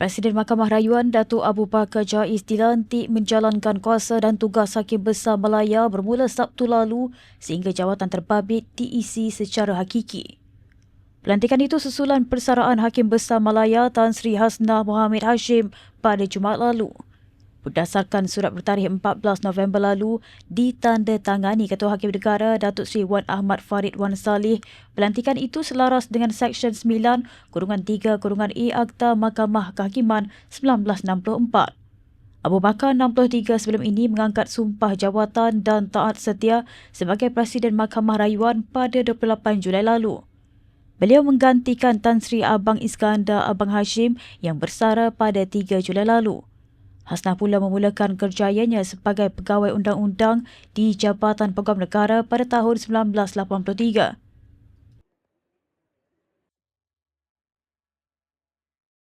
Presiden Mahkamah Rayuan Datuk Abu Bakar Jais dilantik menjalankan kuasa dan tugas Hakim Besar Malaya bermula Sabtu lalu sehingga jawatan terbabit diisi secara hakiki. Pelantikan itu susulan persaraan Hakim Besar Malaya Tan Sri Hasnah Mohamad Hashim pada Jumaat lalu berdasarkan surat bertarikh 14 November lalu ditandatangani Ketua Hakim Negara Datuk Seri Wan Ahmad Farid Wan Salih. Pelantikan itu selaras dengan Seksyen 9 kurungan 3 kurungan A Akta Mahkamah Kehakiman 1964. Abu Bakar 63 sebelum ini mengangkat sumpah jawatan dan taat setia sebagai Presiden Mahkamah Rayuan pada 28 Julai lalu. Beliau menggantikan Tan Sri Abang Iskandar Abang Hashim yang bersara pada 3 Julai lalu. Hasnah pula memulakan kerjayanya sebagai pegawai undang-undang di Jabatan Peguam Negara pada tahun 1983.